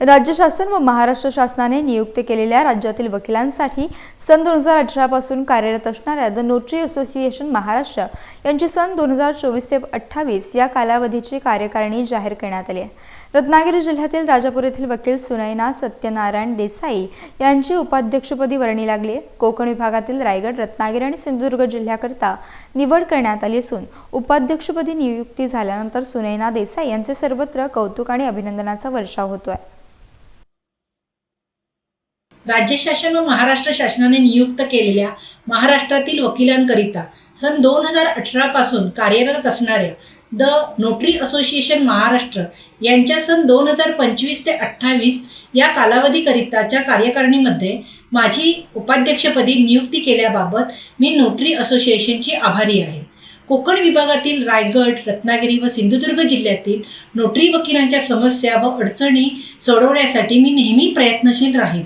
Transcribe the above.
राज्य शासन व महाराष्ट्र शासनाने नियुक्त केलेल्या राज्यातील वकिलांसाठी सन दोन हजार अठरापासून कार्यरत असणाऱ्या द नोटरी असोसिएशन महाराष्ट्र यांची सन दोन हजार चोवीस ते अठ्ठावीस या कालावधीची कार्यकारिणी जाहीर करण्यात आली आहे. रत्नागिरी जिल्ह्यातील राजापूर येथील वकील सुनैना सत्यनारायण देसाई यांची उपाध्यक्षपदी वर्णी लागली कोकण विभागातील रायगड रत्नागिरी आणि सिंधुदुर्ग जिल्ह्याकरिता निवड करण्यात आली असून उपाध्यक्षपदी नियुक्ती झाल्यानंतर सुनैना देसाई यांचे सर्वत्र कौतुक आणि अभिनंदनाचा वर्षाव होतो आहे राज्य शासन व महाराष्ट्र शासनाने नियुक्त केलेल्या महाराष्ट्रातील वकिलांकरिता सन दोन हजार अठरापासून कार्यरत असणाऱ्या द नोटरी असोसिएशन महाराष्ट्र यांच्या सन दोन हजार पंचवीस ते अठ्ठावीस या कालावधीकरिताच्या कार्यकारिणीमध्ये माझी उपाध्यक्षपदी नियुक्ती केल्याबाबत मी नोटरी असोसिएशनची आभारी आहे. कोकण विभागातील रायगड रत्नागिरी व सिंधुदुर्ग जिल्ह्यातील नोटरी वकिलांच्या समस्या व अडचणी सोडवण्यासाठी मी नेहमी प्रयत्नशील राहील